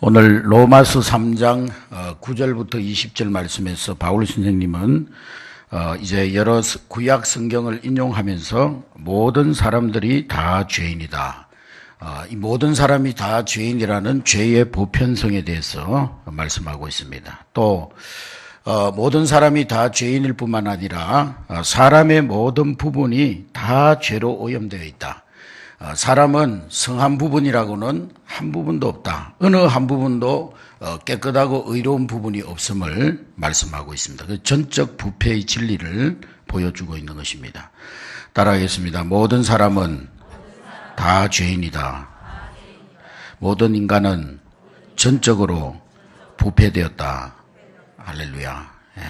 오늘 로마서 3장 9절부터 20절 말씀에서 바울 선생님은 어, 이제 여러 스- 구약 성경을 인용하면서 모든 사람들이 다 죄인이다. 어, 이 모든 사람이 다 죄인이라는 죄의 보편성에 대해서 말씀하고 있습니다. 또 어, 모든 사람이 다 죄인일 뿐만 아니라 어, 사람의 모든 부분이 다 죄로 오염되어 있다. 어, 사람은 성한 부분이라고는 한 부분도 없다. 어느 한 부분도 어, 깨끗하고 의로운 부분이 없음을 말씀하고 있습니다. 그 전적 부패의 진리를 보여주고 있는 것입니다. 따라하겠습니다. 모든 사람은 다 죄인이다. 모든 인간은 전적으로 부패되었다. 할렐루야. 예.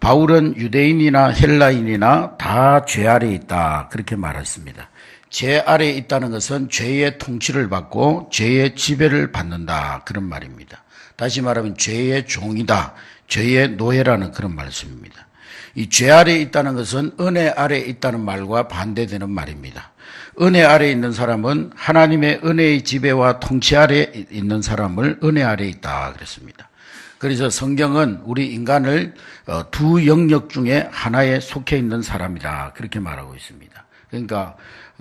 바울은 유대인이나 헬라인이나 다 죄 아래 있다. 그렇게 말했습니다. 죄 아래 있다는 것은 죄의 통치를 받고 죄의 지배를 받는다. 그런 말입니다. 다시 말하면 죄의 종이다. 죄의 노예라는 그런 말씀입니다. 이 죄 아래 있다는 것은 은혜 아래 있다는 말과 반대되는 말입니다. 은혜 아래 있는 사람은 하나님의 은혜의 지배와 통치 아래 있는 사람을 은혜 아래 있다. 그랬습니다. 그래서 성경은 우리 인간을 어, 두 영역 중에 하나에 속해 있는 사람이다. 그렇게 말하고 있습니다. 그러니까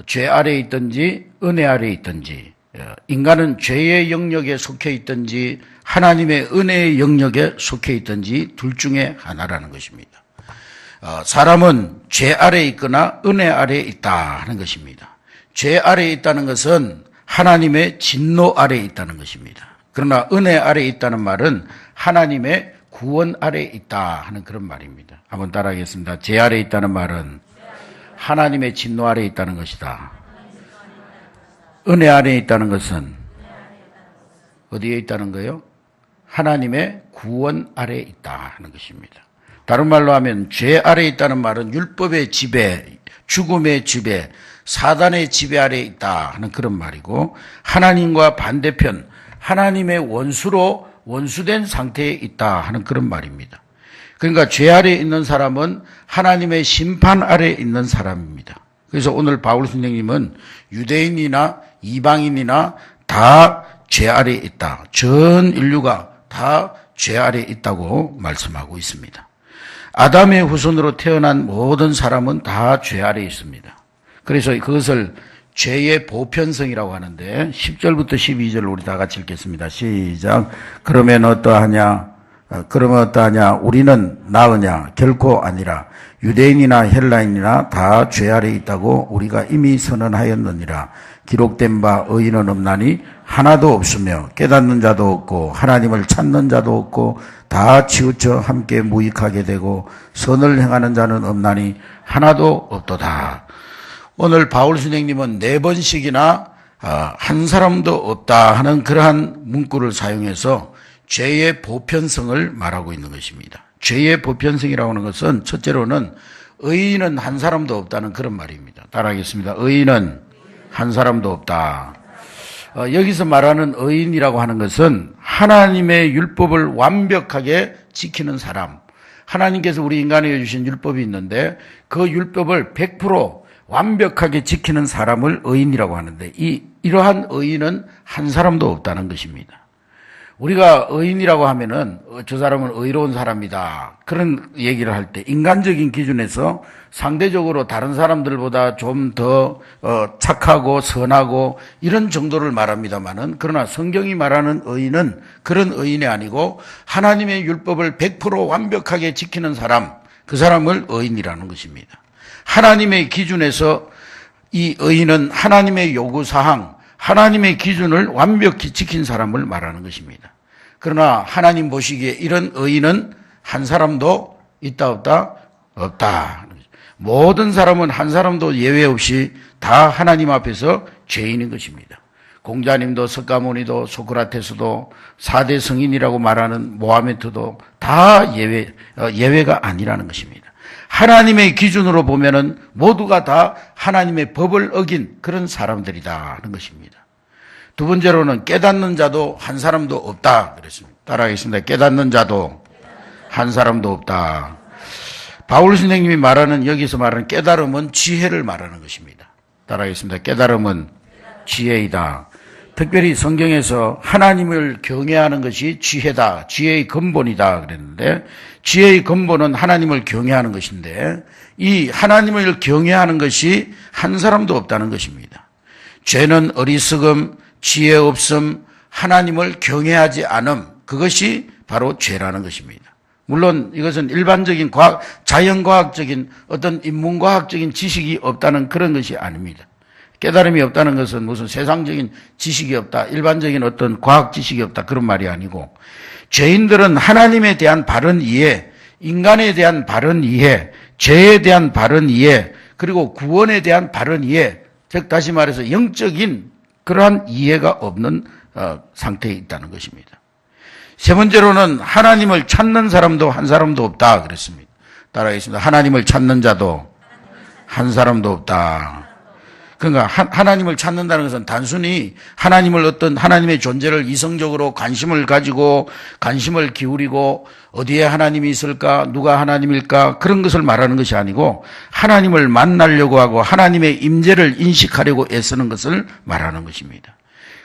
죄 아래 있든지 은혜 아래 있든지 어, 인간은 죄의 영역에 속해 있든지 하나님의 은혜의 영역에 속해 있든지 둘 중에 하나라는 것입니다. 어, 사람은 죄 아래 있거나 은혜 아래 있다 하는 것입니다. 죄 아래 있다는 것은 하나님의 진노 아래 있다는 것입니다. 그러나 은혜 아래 있다는 말은 하나님의 구원 아래 있다 하는 그런 말입니다. 한번 따라하겠습니다. 죄 아래 있다는 말은 하나님의 진노 아래 있다는 것이다. 은혜 아래 있다는 것은 어디에 있다는 거예요? 하나님의 구원 아래 있다 하는 것입니다. 다른 말로 하면 죄 아래 있다는 말은 율법의 지배, 죽음의 지배, 사단의 지배 아래 있다 하는 그런 말이고 하나님과 반대편 하나님의 원수로 원수된 상태에 있다 하는 그런 말입니다. 그러니까 죄 아래 있는 사람은 하나님의 심판 아래 있는 사람입니다. 그래서 오늘 바울 선생님은 유대인이나 이방인이나 다 죄 아래 있다. 전 인류가 다 죄 아래 있다고 말씀하고 있습니다. 아담의 후손으로 태어난 모든 사람은 다 죄 아래 있습니다. 그래서 그것을 죄의 보편성이라고 하는데 10절부터 12절 우리 다 같이 읽겠습니다. 시작. 그러면 어떠하냐? 어, 그러면 어떠하냐? 우리는 나으냐? 결코 아니라 유대인이나 헬라인이나 다 죄 아래 있다고 우리가 이미 선언하였느니라. 기록된 바 의인은 없나니 하나도 없으며 깨닫는 자도 없고 하나님을 찾는 자도 없고 다 치우쳐 함께 무익하게 되고 선을 행하는 자는 없나니 하나도 없도다. 오늘 바울 선생님은 네 번씩이나 아, 한 사람도 없다 하는 그러한 문구를 사용해서 죄의 보편성을 말하고 있는 것입니다. 죄의 보편성이라고 하는 것은 첫째로는 의인은 한 사람도 없다는 그런 말입니다. 따라하겠습니다. 의인은 한 사람도 없다. 어, 여기서 말하는 의인이라고 하는 것은 하나님의 율법을 완벽하게 지키는 사람. 하나님께서 우리 인간에게 주신 율법이 있는데 그 율법을 100% 완벽하게 지키는 사람을 의인이라고 하는데 이 이러한 의인은 한 사람도 없다는 것입니다. 우리가 의인이라고 하면은 어, 저 사람은 의로운 사람이다. 그런 얘기를 할 때 인간적인 기준에서 상대적으로 다른 사람들보다 좀더 어, 착하고 선하고 이런 정도를 말합니다만은 그러나 성경이 말하는 의인은 그런 의인이 아니고 하나님의 율법을 100% 완벽하게 지키는 사람 그 사람을 의인이라는 것입니다. 하나님의 기준에서 이 의인은 하나님의 요구 사항, 하나님의 기준을 완벽히 지킨 사람을 말하는 것입니다. 그러나 하나님 보시기에 이런 의인은 한 사람도 있다 없다 없다. 모든 사람은 한 사람도 예외 없이 다 하나님 앞에서 죄인인 것입니다. 공자님도 석가모니도 소크라테스도 4대 성인이라고 말하는 모하메트도 다 예외 어, 예외가 아니라는 것입니다. 하나님의 기준으로 보면은 모두가 다 하나님의 법을 어긴 그런 사람들이다 하는 것입니다. 두 번째로는 깨닫는 자도 한 사람도 없다 그랬습니다. 따라하겠습니다. 깨닫는 자도 한 사람도 없다. 바울 선생님이 말하는 여기서 말하는 깨달음은 지혜를 말하는 것입니다. 따라하겠습니다. 깨달음은 지혜이다. 특별히 성경에서 하나님을 경외하는 것이 지혜다, 지혜의 근본이다 그랬는데 지혜의 근본은 하나님을 경외하는 것인데 이 하나님을 경외하는 것이 한 사람도 없다는 것입니다. 죄는 어리석음, 지혜 없음, 하나님을 경외하지 않음 그것이 바로 죄라는 것입니다. 물론 이것은 일반적인 과학, 자연과학적인 어떤 인문과학적인 지식이 없다는 그런 것이 아닙니다. 깨달음이 없다는 것은 무슨 세상적인 지식이 없다, 일반적인 어떤 과학 지식이 없다 그런 말이 아니고 죄인들은 하나님에 대한 바른 이해, 인간에 대한 바른 이해, 죄에 대한 바른 이해, 그리고 구원에 대한 바른 이해, 즉 다시 말해서 영적인 그러한 이해가 없는 어, 상태에 있다는 것입니다. 세 번째로는 하나님을 찾는 사람도 한 사람도 없다 그랬습니다. 따라하겠습니다. 하나님을 찾는 자도 한 사람도 없다. 그러니까 하나님을 찾는다는 것은 단순히 하나님을 어떤 하나님의 존재를 이성적으로 관심을 가지고 관심을 기울이고 어디에 하나님이 있을까 누가 하나님일까 그런 것을 말하는 것이 아니고 하나님을 만나려고 하고 하나님의 임재를 인식하려고 애쓰는 것을 말하는 것입니다.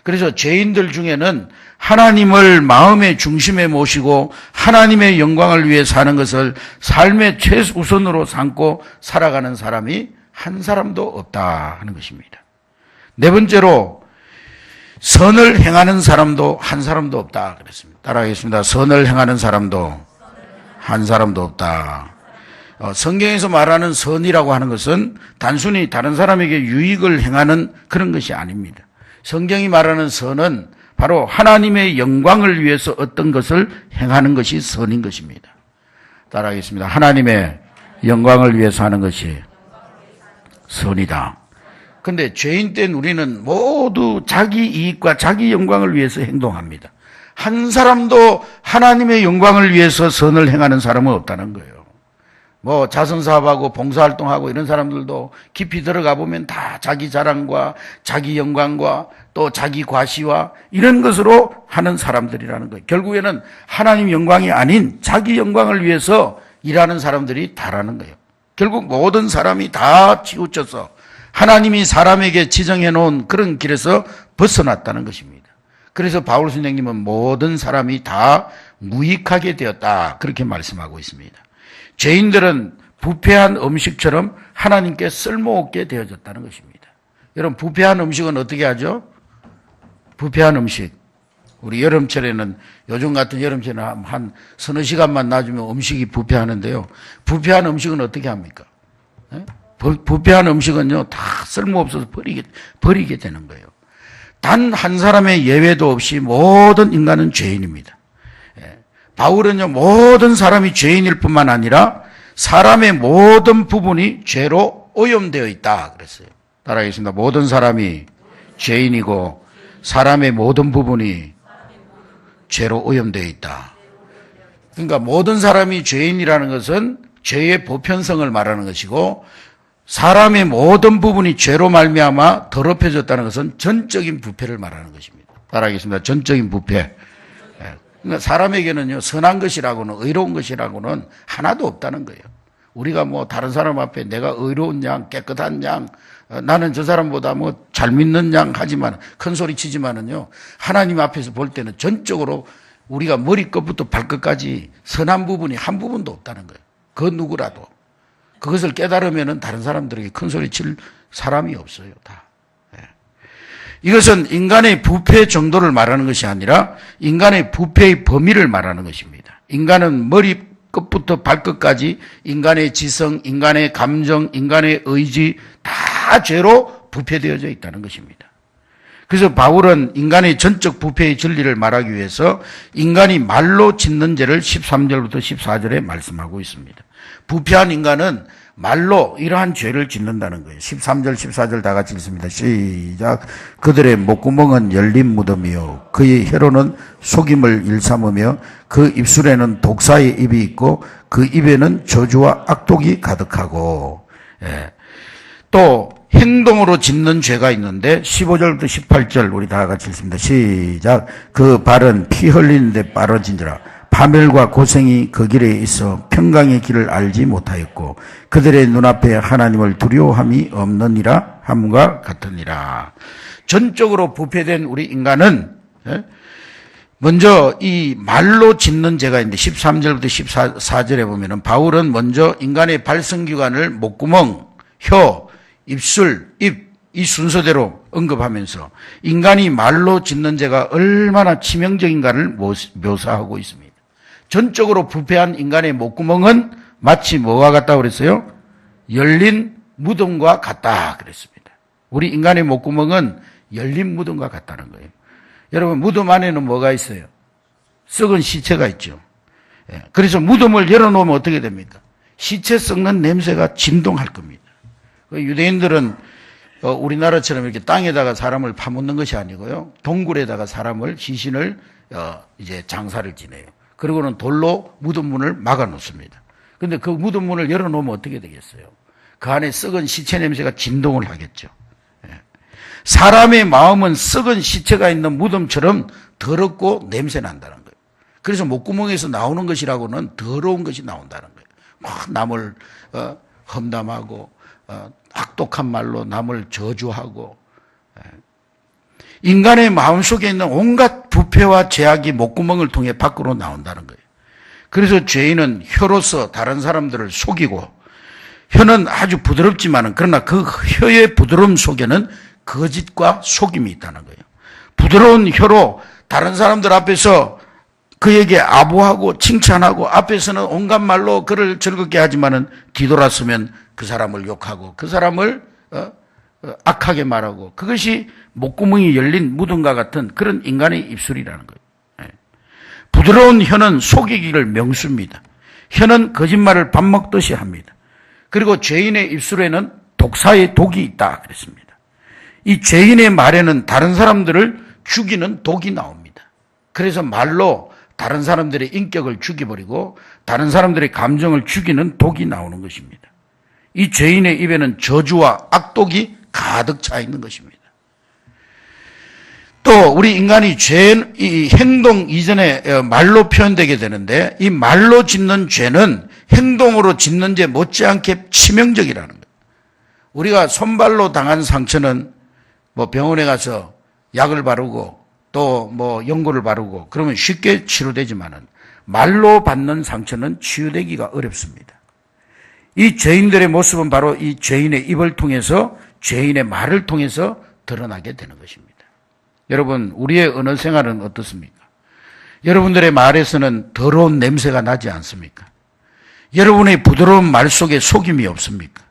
그래서 죄인들 중에는 하나님을 마음의 중심에 모시고 하나님의 영광을 위해 사는 것을 삶의 최우선으로 삼고 살아가는 사람이 한 사람도 없다 하는 것입니다. 네 번째로 선을 행하는 사람도 한 사람도 없다 그랬습니다. 따라하겠습니다. 선을 행하는 사람도 한 사람도 없다. 어, 성경에서 말하는 선이라고 하는 것은 단순히 다른 사람에게 유익을 행하는 그런 것이 아닙니다. 성경이 말하는 선은 바로 하나님의 영광을 위해서 어떤 것을 행하는 것이 선인 것입니다. 따라하겠습니다. 하나님의 영광을 위해서 하는 것이 선이다. 근데 죄인 땐 우리는 모두 자기 이익과 자기 영광을 위해서 행동합니다. 한 사람도 하나님의 영광을 위해서 선을 행하는 사람은 없다는 거예요. 뭐 자선 사업하고 봉사 활동하고 이런 사람들도 깊이 들어가 보면 다 자기 자랑과 자기 영광과 또 자기 과시와 이런 것으로 하는 사람들이라는 거예요. 결국에는 하나님 영광이 아닌 자기 영광을 위해서 일하는 사람들이 다라는 거예요. 결국 모든 사람이 다 치우쳐서 하나님이 사람에게 지정해 놓은 그런 길에서 벗어났다는 것입니다. 그래서 바울 선생님은 모든 사람이 다 무익하게 되었다. 그렇게 말씀하고 있습니다. 죄인들은 부패한 음식처럼 하나님께 쓸모없게 되어졌다는 것입니다. 여러분, 부패한 음식은 어떻게 하죠? 부패한 음식. 우리 여름철에는 요즘 같은 여름철에는 한 서너 시간만 놔주면 음식이 부패하는데요. 부패한 음식은 어떻게 합니까? 네? 부패한 음식은요, 다 쓸모없어서 버리게, 버리게 되는 거예요. 단 한 사람의 예외도 없이 모든 인간은 죄인입니다. 바울은요, 모든 사람이 죄인일 뿐만 아니라 사람의 모든 부분이 죄로 오염되어 있다. 그랬어요. 따라하겠습니다. 모든 사람이 죄인이고 사람의 모든 부분이 죄로 오염되어 있다. 그러니까 모든 사람이 죄인이라는 것은 죄의 보편성을 말하는 것이고 사람의 모든 부분이 죄로 말미암아 더럽혀졌다는 것은 전적인 부패를 말하는 것입니다. 따라하겠습니다. 전적인 부패. 그러니까 사람에게는요, 선한 것이라고는, 의로운 것이라고는 하나도 없다는 거예요. 우리가 뭐 다른 사람 앞에 내가 의로운 양, 깨끗한 양, 어, 나는 저 사람보다 뭐 잘 믿는 양 하지만, 큰 소리 치지만은요, 하나님 앞에서 볼 때는 전적으로 우리가 머리끝부터 발끝까지 선한 부분이 한 부분도 없다는 거예요. 그 누구라도. 그것을 깨달으면은 다른 사람들에게 큰 소리 칠 사람이 없어요, 다. 이것은 인간의 부패 정도를 말하는 것이 아니라 인간의 부패의 범위를 말하는 것입니다. 인간은 머리 끝부터 발끝까지 인간의 지성, 인간의 감정, 인간의 의지 다 죄로 부패되어져 있다는 것입니다. 그래서 바울은 인간의 전적 부패의 진리를 말하기 위해서 인간이 말로 짓는 죄를 13절부터 14절에 말씀하고 있습니다. 부패한 인간은 말로 이러한 죄를 짓는다는 거예요. 13절, 14절 다 같이 읽습니다. 시작. 그들의 목구멍은 열린 무덤이요. 그의 혀로는 속임을 일삼으며 그 입술에는 독사의 입이 있고 그 입에는 저주와 악독이 가득하고, 예. 또 행동으로 짓는 죄가 있는데 15절부터 18절 우리 다 같이 읽습니다. 시작. 그 발은 피 흘리는데 빠르진지라. 파멸과 고생이 그 길에 있어 평강의 길을 알지 못하였고 그들의 눈앞에 하나님을 두려워함이 없느니라 함과 같으니라. 전적으로 부패된 우리 인간은 예? 먼저 이 말로 짓는 죄가 있는데 13절부터 14절에 보면은 바울은 먼저 인간의 발성기관을 목구멍, 혀, 입술, 입 이 순서대로 언급하면서 인간이 말로 짓는 죄가 얼마나 치명적인가를 묘사하고 있습니다. 전적으로 부패한 인간의 목구멍은 마치 뭐와 같다고 그랬어요? 열린 무덤과 같다 그랬습니다. 우리 인간의 목구멍은 열린 무덤과 같다는 거예요. 여러분 무덤 안에는 뭐가 있어요? 썩은 시체가 있죠. 예, 그래서 무덤을 열어놓으면 어떻게 됩니까? 시체 썩는 냄새가 진동할 겁니다. 그 유대인들은 어, 우리나라처럼 이렇게 땅에다가 사람을 파묻는 것이 아니고요. 동굴에다가 사람을 시신을 어, 이제 장사를 지내요. 그리고는 돌로 무덤 문을 막아 놓습니다. 근데 그 무덤 문을 열어 놓으면 어떻게 되겠어요? 그 안에 썩은 시체 냄새가 진동을 하겠죠. 예. 사람의 마음은 썩은 시체가 있는 무덤처럼 더럽고 냄새 난다는 거예요. 그래서 목구멍에서 나오는 것이라고는 더러운 것이 나온다는 거예요. 막 남을 어, 험담하고 어, 악독한 말로 남을 저주하고 예. 인간의 마음속에 있는 온갖 부패와 죄악이 목구멍을 통해 밖으로 나온다는 거예요. 그래서 죄인은 혀로서 다른 사람들을 속이고 혀는 아주 부드럽지만은 그러나 그 혀의 부드러움 속에는 거짓과 속임이 있다는 거예요. 부드러운 혀로 다른 사람들 앞에서 그에게 아부하고 칭찬하고 앞에서는 온갖 말로 그를 즐겁게 하지만은 뒤돌았으면 그 사람을 욕하고 그 사람을 어? 어, 악하게 말하고 그것이 목구멍이 열린 무덤과 같은 그런 인간의 입술이라는 거예요. 예. 부드러운 혀는 속이기를 명수입니다. 혀는 거짓말을 밥 먹듯이 합니다. 그리고 죄인의 입술에는 독사의 독이 있다 그랬습니다. 이 죄인의 말에는 다른 사람들을 죽이는 독이 나옵니다. 그래서 말로 다른 사람들의 인격을 죽여버리고 다른 사람들의 감정을 죽이는 독이 나오는 것입니다. 이 죄인의 입에는 저주와 악독이 가득 차 있는 것입니다. 또 우리 인간이 죄, 이 행동 이전에 어, 말로 표현되게 되는데 이 말로 짓는 죄는 행동으로 짓는 죄 못지않게 치명적이라는 거예요. 우리가 손발로 당한 상처는 뭐 병원에 가서 약을 바르고 또 뭐 연고를 바르고 그러면 쉽게 치료되지만은 말로 받는 상처는 치유되기가 어렵습니다. 이 죄인들의 모습은 바로 이 죄인의 입을 통해서 죄인의 말을 통해서 드러나게 되는 것입니다. 여러분, 우리의 언어 생활은 어떻습니까? 여러분들의 말에서는 더러운 냄새가 나지 않습니까? 여러분의 부드러운 말 속에 속임이 없습니까?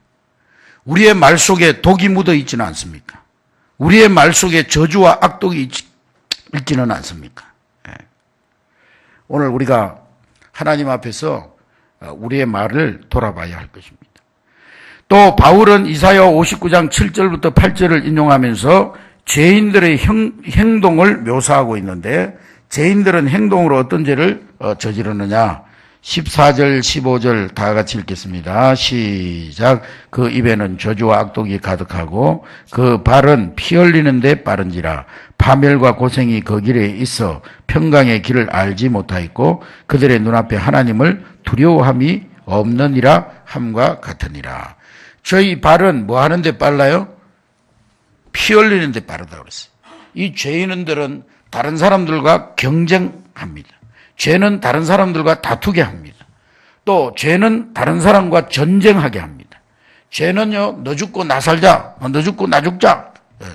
우리의 말 속에 독이 묻어 있지는 않습니까? 우리의 말 속에 저주와 악독이 있, 지는 않습니까? 예. 오늘 우리가 하나님 앞에서 어, 우리의 말을 돌아봐야 할 것입니다. 또 바울은 이사야 59장 7절부터 8절을 인용하면서 죄인들의 형, 행동을 묘사하고 있는데 죄인들은 행동으로 어떤 죄를 어, 저지르느냐 14절 15절 다 같이 읽겠습니다. 시작 그 입에는 저주와 악독이 가득하고 그 발은 피 흘리는데 빠른지라 파멸과 고생이 그 길에 있어 평강의 길을 알지 못하였고 그들의 눈앞에 하나님을 두려워함이 없느니라 함과 같으니라. 저희 발은 뭐 하는데 빨라요? 피 흘리는데 빠르다 그랬어요. 이 죄인들은 다른 사람들과 경쟁합니다. 죄는 다른 사람들과 다투게 합니다. 또 죄는 다른 사람과 전쟁하게 합니다. 죄는요, 너 죽고 나 살자, 너 죽고 나 죽자. 예.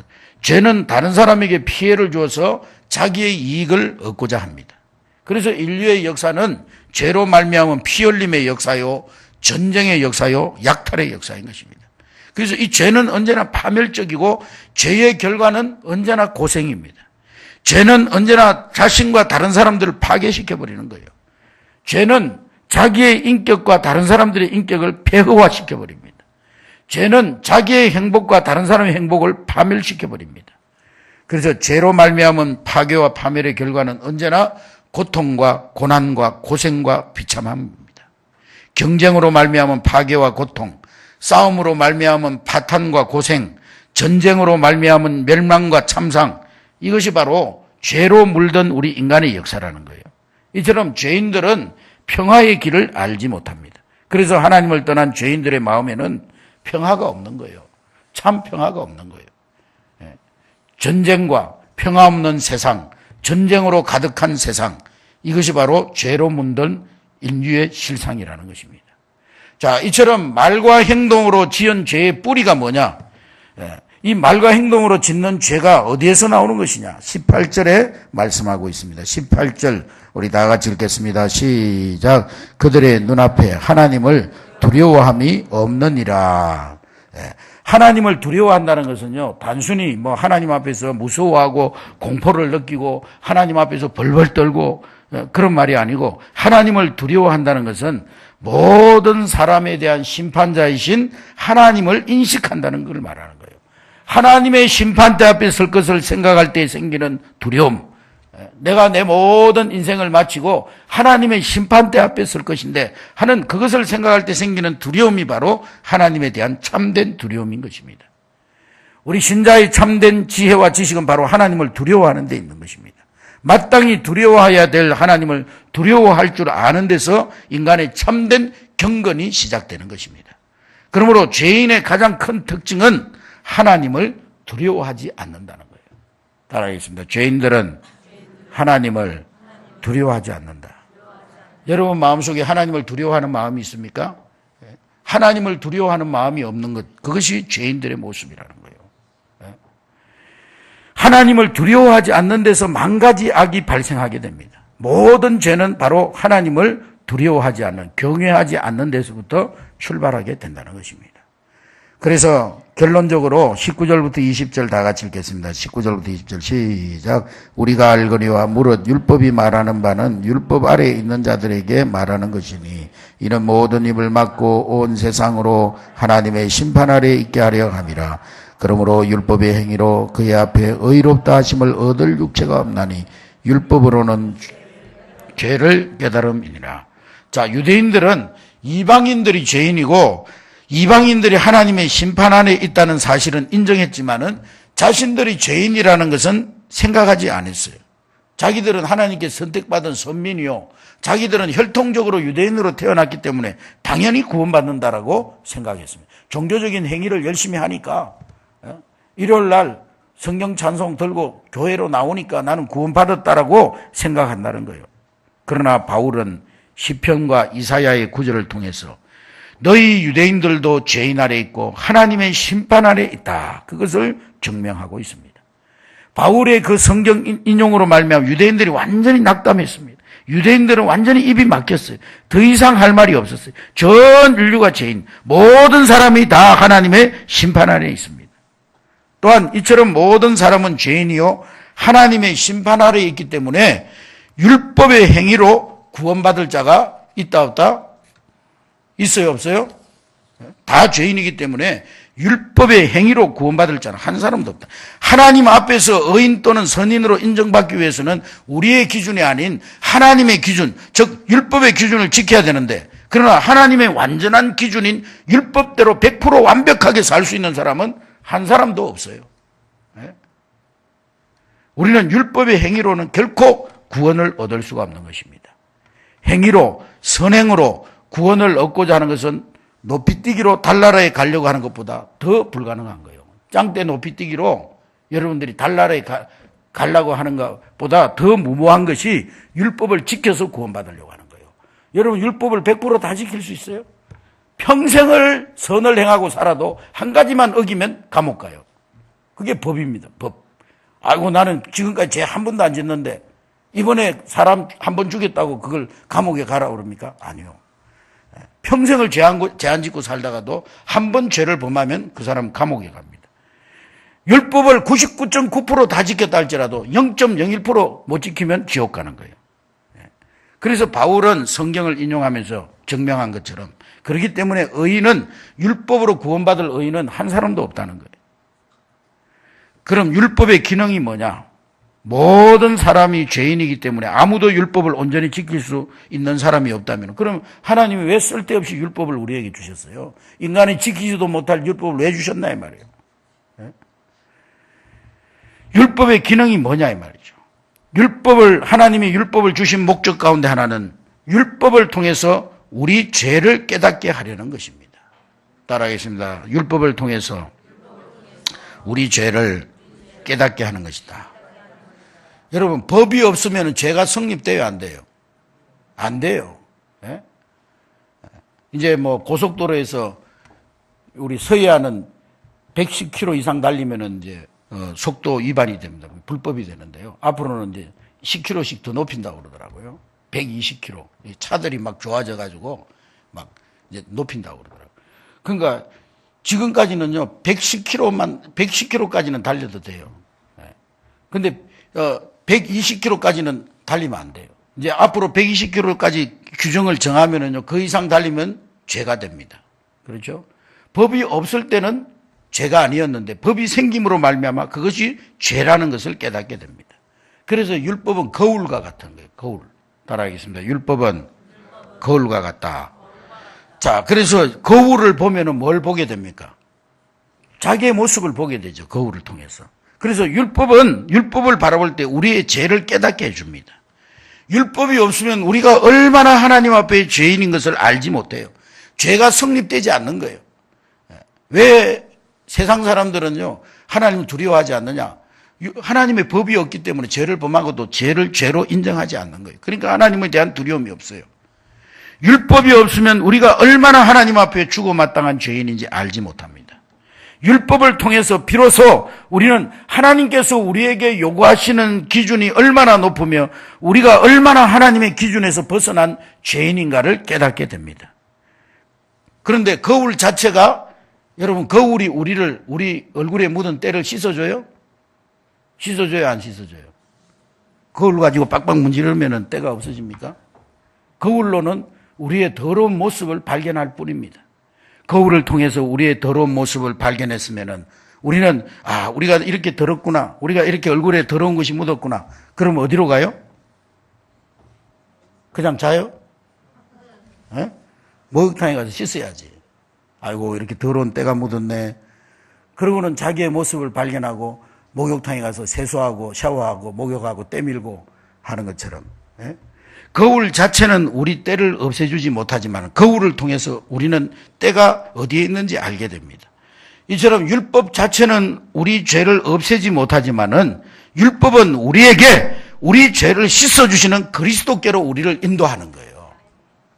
죄는 다른 사람에게 피해를 주어서 자기의 이익을 얻고자 합니다. 그래서 인류의 역사는 죄로 말미암은 피 흘림의 역사요, 전쟁의 역사요, 약탈의 역사인 것입니다. 그래서 이 죄는 언제나 파멸적이고 죄의 결과는 언제나 고생입니다. 죄는 언제나 자신과 다른 사람들을 파괴시켜 버리는 거예요. 죄는 자기의 인격과 다른 사람들의 인격을 폐허화시켜 버립니다. 죄는 자기의 행복과 다른 사람의 행복을 파멸시켜 버립니다. 그래서 죄로 말미암은 파괴와 파멸의 결과는 언제나 고통과 고난과 고생과 비참함입니다. 경쟁으로 말미암은 파괴와 고통, 싸움으로 말미암은 파탄과 고생, 전쟁으로 말미암은 멸망과 참상, 이것이 바로 죄로 물든 우리 인간의 역사라는 거예요. 이처럼 죄인들은 평화의 길을 알지 못합니다. 그래서 하나님을 떠난 죄인들의 마음에는 평화가 없는 거예요. 참 평화가 없는 거예요. 예. 전쟁과 평화 없는 세상, 전쟁으로 가득한 세상, 이것이 바로 죄로 문든 인류의 실상이라는 것입니다. 자, 이처럼 말과 행동으로 지은 죄의 뿌리가 뭐냐? 예, 이 말과 행동으로 짓는 죄가 어디에서 나오는 것이냐? 18절에 말씀하고 있습니다. 18절 우리 다 같이 읽겠습니다. 시작. 그들의 눈앞에 하나님을 두려워함이 없느니라. 예, 하나님을 두려워한다는 것은요, 단순히 뭐 하나님 앞에서 무서워하고 공포를 느끼고 하나님 앞에서 벌벌 떨고 예, 그런 말이 아니고 하나님을 두려워한다는 것은 모든 사람에 대한 심판자이신 하나님을 인식한다는 것을 말하는 거예요. 하나님의 심판대 앞에 설 것을 생각할 때 생기는 두려움. 예, 내가 내 모든 인생을 마치고 하나님의 심판대 앞에 설 것인데 하는 그것을 생각할 때 생기는 두려움이 바로 하나님에 대한 참된 두려움인 것입니다. 우리 신자의 참된 지혜와 지식은 바로 하나님을 두려워하는 데 있는 것입니다. 마땅히 두려워해야 될 하나님을 두려워할 줄 아는 데서 인간의 참된 경건이 시작되는 것입니다. 그러므로 죄인의 가장 큰 특징은 하나님을 두려워하지 않는다는 거예요. 따라하겠습니다. 죄인들은 하나님을 두려워하지 않는다. 여러분 마음속에 하나님을 두려워하는 마음이 있습니까? 하나님을 두려워하는 마음이 없는 것, 그것이 죄인들의 모습이라는 거예요. 하나님을 두려워하지 않는 데서 만 가지 악이 발생하게 됩니다. 모든 죄는 바로 하나님을 두려워하지 않는, 경외하지 않는 데서부터 출발하게 된다는 것입니다. 그래서 결론적으로 19절부터 20절 다 같이 읽겠습니다. 19절부터 20절 시작. 우리가 알거니와 무릇 율법이 말하는 바는 율법 아래에 있는 자들에게 말하는 것이니 이는 모든 입을 막고 온 세상으로 하나님의 심판 아래에 있게 하려 함이라. 그러므로 율법의 행위로 그의 앞에 의롭다 하심을 얻을 육체가 없나니 율법으로는 죄를 깨달음이니라. 자, 유대인들은 이방인들이 죄인이고 이방인들이 하나님의 심판 안에 있다는 사실은 인정했지만은 자신들이 죄인이라는 것은 생각하지 않았어요. 자기들은 하나님께 선택받은 선민이요. 자기들은 혈통적으로 유대인으로 태어났기 때문에 당연히 구원받는다라고 생각했습니다. 종교적인 행위를 열심히 하니까 어? 일요일 날 성경 찬송 들고 교회로 나오니까 나는 구원받았다라고 생각한다는 거예요. 그러나 바울은 시편과 이사야의 구절을 통해서 너희 유대인들도 죄인 아래 있고 하나님의 심판 아래 있다. 그것을 증명하고 있습니다. 바울의 그 성경 인용으로 말미암아 유대인들이 완전히 낙담했습니다. 유대인들은 완전히 입이 막혔어요. 더 이상 할 말이 없었어요. 전 인류가 죄인, 모든 사람이 다 하나님의 심판 아래 있습니다. 또한 이처럼 모든 사람은 죄인이요 하나님의 심판 아래 있기 때문에 율법의 행위로 구원받을 자가 있다 없다 있어요, 없어요? 다 죄인이기 때문에 율법의 행위로 구원받을 자는 한 사람도 없다. 하나님 앞에서 의인 또는 선인으로 인정받기 위해서는 우리의 기준이 아닌 하나님의 기준, 즉 율법의 기준을 지켜야 되는데 그러나 하나님의 완전한 기준인 율법대로 100% 완벽하게 살 수 있는 사람은 한 사람도 없어요. 네? 우리는 율법의 행위로는 결코 구원을 얻을 수가 없는 것입니다. 행위로, 선행으로 구원을 얻고자 하는 것은 높이뛰기로 달나라에 가려고 하는 것보다 더 불가능한 거예요. 짱대 높이뛰기로 여러분들이 달나라에 가, 가려고 하는 것보다 더 무모한 것이 율법을 지켜서 구원받으려고 하는 거예요. 여러분 율법을 100%다 지킬 수 있어요? 평생을 선을 행하고 살아도 한 가지만 어기면 감옥 가요. 그게 법입니다. 법. 아이고 나는 지금까지 죄 한 번도 안 짓는데 이번에 사람 한 번 죽였다고 그걸 감옥에 가라 그럽니까? 아니요. 평생을 죄안, 죄안 짓고 살다가도 한 번 죄를 범하면 그 사람 감옥에 갑니다. 율법을 99.9%다 지켰다 할지라도 0.01%못 지키면 지옥 가는 거예요. 예. 그래서 바울은 성경을 인용하면서 증명한 것처럼 그렇기 때문에 의인은 율법으로 구원받을 의인은 한 사람도 없다는 거예요. 그럼 율법의 기능이 뭐냐? 모든 사람이 죄인이기 때문에 아무도 율법을 온전히 지킬 수 있는 사람이 없다면 그럼 하나님이 왜 쓸데없이 율법을 우리에게 주셨어요? 인간이 지키지도 못할 율법을 왜 주셨나 이 말이에요. 네? 율법의 기능이 뭐냐 이 말이죠. 율법을 하나님이 율법을 주신 목적 가운데 하나는 율법을 통해서 우리 죄를 깨닫게 하려는 것입니다. 따라하겠습니다. 율법을 통해서 우리 죄를 깨닫게 하는 것이다. 여러분, 법이 없으면 죄가 성립돼요, 안 돼요? 안 돼요. 예? 이제 뭐 고속도로에서 우리 서해안은 110km 이상 달리면은 이제 어, 속도 위반이 됩니다. 불법이 되는데요. 앞으로는 이제 10km씩 더 높인다고 그러더라고요. 120km. 이 차들이 막 좋아져 가지고 막 이제 높인다고 그러더라고요. 그러니까 지금까지는요, 110km만, 110km까지는 달려도 돼요. 예. 근데, 어, 120km까지는 달리면 안 돼요. 이제 앞으로 120km까지 규정을 정하면은요, 그 이상 달리면 죄가 됩니다. 그렇죠? 법이 없을 때는 죄가 아니었는데 법이 생김으로 말미암아 그것이 죄라는 것을 깨닫게 됩니다. 그래서 율법은 거울과 같은 거예요. 거울. 따라하겠습니다. 율법은 거울과 같다. 자, 그래서 거울을 보면은 뭘 보게 됩니까? 자기의 모습을 보게 되죠. 거울을 통해서. 그래서 율법은 율법을 바라볼 때 우리의 죄를 깨닫게 해줍니다. 율법이 없으면 우리가 얼마나 하나님 앞에 죄인인 것을 알지 못해요. 죄가 성립되지 않는 거예요. 왜 세상 사람들은요, 하나님을 두려워하지 않느냐? 유- 하나님의 법이 없기 때문에 죄를 범하고도 죄를 죄로 인정하지 않는 거예요. 그러니까 하나님에 대한 두려움이 없어요. 율법이 없으면 우리가 얼마나 하나님 앞에 주고 마땅한 죄인인지 알지 못합니다. 율법을 통해서 비로소 우리는 하나님께서 우리에게 요구하시는 기준이 얼마나 높으며 우리가 얼마나 하나님의 기준에서 벗어난 죄인인가를 깨닫게 됩니다. 그런데 거울 자체가 여러분 거울이 우리를 우리 얼굴에 묻은 때를 씻어줘요? 씻어줘요, 안 씻어줘요? 거울 가지고 빡빡 문지르면 때가 없어집니까? 거울로는 우리의 더러운 모습을 발견할 뿐입니다. 거울을 통해서 우리의 더러운 모습을 발견했으면은 우리는 아 우리가 이렇게 더럽구나 우리가 이렇게 얼굴에 더러운 것이 묻었구나 그럼 어디로 가요? 그냥 자요? 예? 목욕탕에 가서 씻어야지. 아이고 이렇게 더러운 때가 묻었네. 그러고는 자기의 모습을 발견하고 목욕탕에 가서 세수하고 샤워하고 목욕하고 때밀고 하는 것처럼 예? 거울 자체는 우리 때를 없애주지 못하지만 거울을 통해서 우리는 때가 어디에 있는지 알게 됩니다. 이처럼 율법 자체는 우리 죄를 없애지 못하지만은 율법은 우리에게 우리 죄를 씻어주시는 그리스도께로 우리를 인도하는 거예요.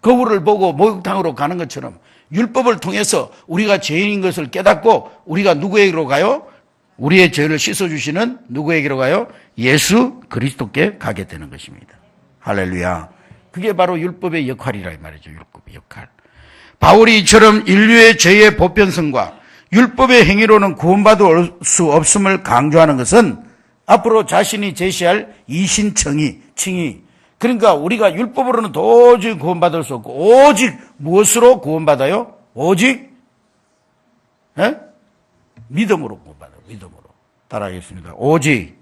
거울을 보고 목욕탕으로 가는 것처럼 율법을 통해서 우리가 죄인인 것을 깨닫고 우리가 누구에게로 가요? 우리의 죄를 씻어주시는 누구에게로 가요? 예수 그리스도께 가게 되는 것입니다. 할렐루야. 그게 바로 율법의 역할이라 이 말이죠. 율법의 역할. 바울이 이처럼 인류의 죄의 보편성과 율법의 행위로는 구원받을 수 없음을 강조하는 것은 앞으로 자신이 제시할 이신청이, 칭의. 그러니까 우리가 율법으로는 도저히 구원받을 수 없고, 오직 무엇으로 구원받아요? 오직, 예? 믿음으로 구원받아요. 믿음으로. 따라하겠습니다. 오직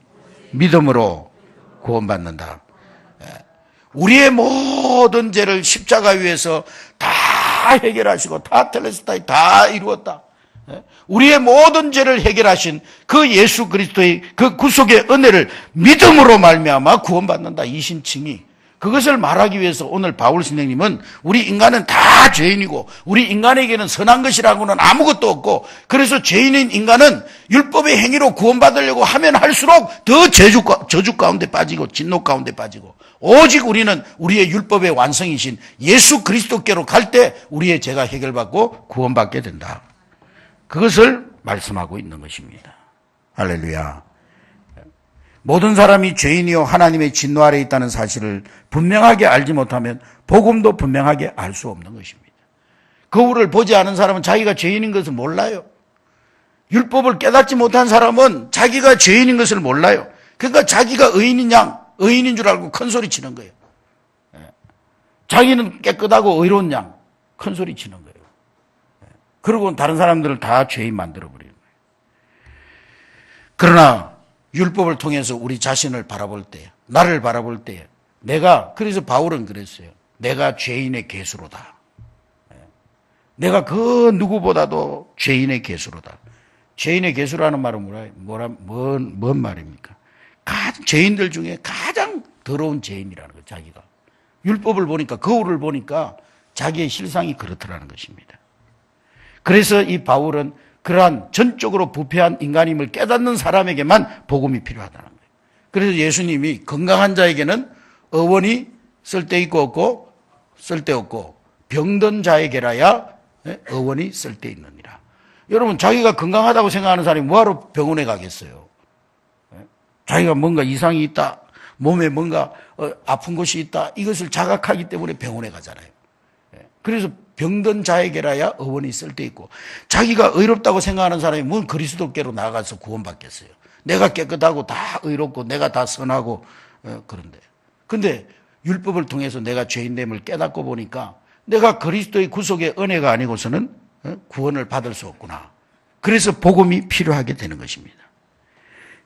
믿음으로 구원받는다. 우리의 모든 죄를 십자가 위에서 다 해결하시고 다 텔레스타이 다 이루었다. 예? 우리의 모든 죄를 해결하신 그 예수 그리스도의 그 구속의 은혜를 믿음으로 말미암아 구원받는다. 이 신칭이 그것을 말하기 위해서 오늘 바울 선생님은 우리 인간은 다 죄인이고 우리 인간에게는 선한 것이라고는 아무것도 없고 그래서 죄인인 인간은 율법의 행위로 구원받으려고 하면 할수록 더 저주, 저주 가운데 빠지고 진노 가운데 빠지고 오직 우리는 우리의 율법의 완성이신 예수 그리스도께로 갈 때 우리의 죄가 해결받고 구원받게 된다. 그것을 말씀하고 있는 것입니다. 할렐루야. 모든 사람이 죄인이요 하나님의 진노 아래 있다는 사실을 분명하게 알지 못하면 복음도 분명하게 알 수 없는 것입니다. 거울을 보지 않은 사람은 자기가 죄인인 것을 몰라요. 율법을 깨닫지 못한 사람은 자기가 죄인인 것을 몰라요. 그러니까 자기가 의인인 양, 의인인 줄 알고 큰 소리 치는 거예요. 예. 자기는 깨끗하고 의로운 양, 큰 소리 치는 거예요. 예. 그리고 다른 사람들을 다 죄인 만들어 버리는 거예요. 그러나 율법을 통해서 우리 자신을 바라볼 때, 나를 바라볼 때, 내가, 그래서 바울은 그랬어요. 내가 죄인의 개수로다. 예. 내가 그 누구보다도 죄인의 개수로다. 죄인의 개수라는 말은 뭐라, 뭐라, 뭔, 뭔 말입니까? 가, 죄인들 중에 가장 더러운 죄인이라는 거, 자기가. 율법을 보니까, 거울을 보니까 자기의 실상이 그렇더라는 것입니다. 그래서 이 바울은 그러한 전적으로 부패한 인간임을 깨닫는 사람에게만 복음이 필요하다는 거예요. 그래서 예수님이 건강한 자에게는 어원이 쓸데있고 없고 쓸데없고 병든 자에게라야 예, 어원이 쓸데있느니라. 여러분 자기가 건강하다고 생각하는 사람이 뭐하러 병원에 가겠어요? 예? 자기가 뭔가 이상이 있다. 몸에 뭔가 어, 아픈 것이 있다. 이것을 자각하기 때문에 병원에 가잖아요. 예. 그래서 병든 자에게라야 어원이 쓸데있고 자기가 의롭다고 생각하는 사람이 뭔 그리스도께로 나가서 구원받겠어요. 내가 깨끗하고 다 의롭고 내가 다 선하고 어, 그런데 근데 율법을 통해서 내가 죄인됨을 깨닫고 보니까 내가 그리스도의 구속의 은혜가 아니고서는 어, 구원을 받을 수 없구나. 그래서 복음이 필요하게 되는 것입니다.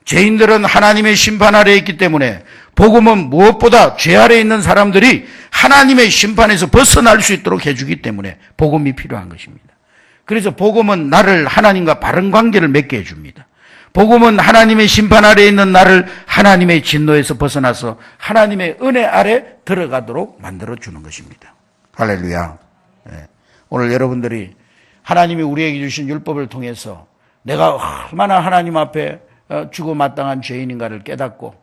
죄인들은 하나님의 심판 아래에 있기 때문에 복음은 무엇보다 죄 아래에 있는 사람들이 하나님의 심판에서 벗어날 수 있도록 해주기 때문에 복음이 필요한 것입니다. 그래서 복음은 나를 하나님과 바른 관계를 맺게 해줍니다. 복음은 하나님의 심판 아래에 있는 나를 하나님의 진노에서 벗어나서 하나님의 은혜 아래 들어가도록 만들어 주는 것입니다. 할렐루야. 예. 오늘 여러분들이 하나님이 우리에게 주신 율법을 통해서 내가 얼마나 하나님 앞에 어, 주고 마땅한 죄인인가를 깨닫고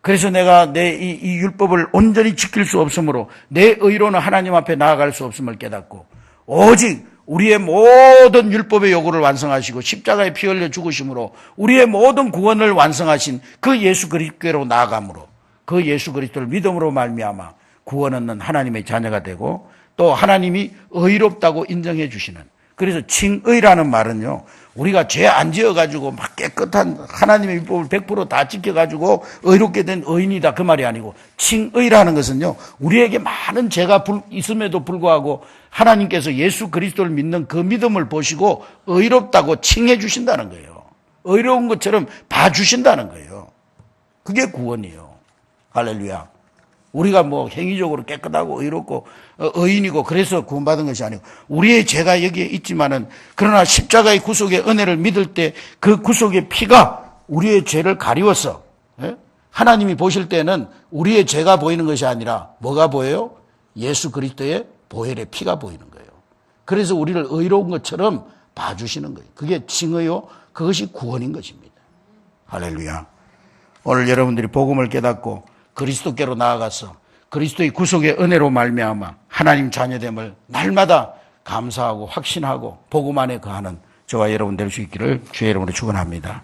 그래서 내가 내이 율법을 온전히 지킬 수 없으므로 내 의로는 하나님 앞에 나아갈 수 없음을 깨닫고 오직 우리의 모든 율법의 요구를 완성하시고 십자가에 피 흘려 죽으심으로 우리의 모든 구원을 완성하신 그 예수 그리스도로 나아감으로 그 예수 그리스도를 믿음으로 말미암아 구원 얻는 하나님의 자녀가 되고 또 하나님이 의롭다고 인정해 주시는 그래서 칭의라는 말은요 우리가 죄 안 지어가지고 막 깨끗한 하나님의 율법을 100%다 지켜가지고 의롭게 된 의인이다 그 말이 아니고 칭의라는 것은요 우리에게 많은 죄가 불- 있음에도 불구하고 하나님께서 예수 그리스도를 믿는 그 믿음을 보시고 의롭다고 칭해 주신다는 거예요. 의로운 것처럼 봐주신다는 거예요. 그게 구원이에요. 할렐루야. 우리가 뭐 행위적으로 깨끗하고 의롭고 어, 의인이고 그래서 구원받은 것이 아니고 우리의 죄가 여기에 있지만은 그러나 십자가의 구속의 은혜를 믿을 때 그 구속의 피가 우리의 죄를 가리워서 예? 하나님이 보실 때는 우리의 죄가 보이는 것이 아니라 뭐가 보여요? 예수 그리스도의 보혈의 피가 보이는 거예요. 그래서 우리를 의로운 것처럼 봐주시는 거예요. 그게 칭의요. 그것이 구원인 것입니다. 할렐루야. 오늘 여러분들이 복음을 깨닫고 그리스도께로 나아가서 그리스도의 구속의 은혜로 말미암아 하나님 자녀됨을 날마다 감사하고 확신하고 복음 안에 거하는 저와 여러분 될 수 있기를 주의 이름으로 축원합니다.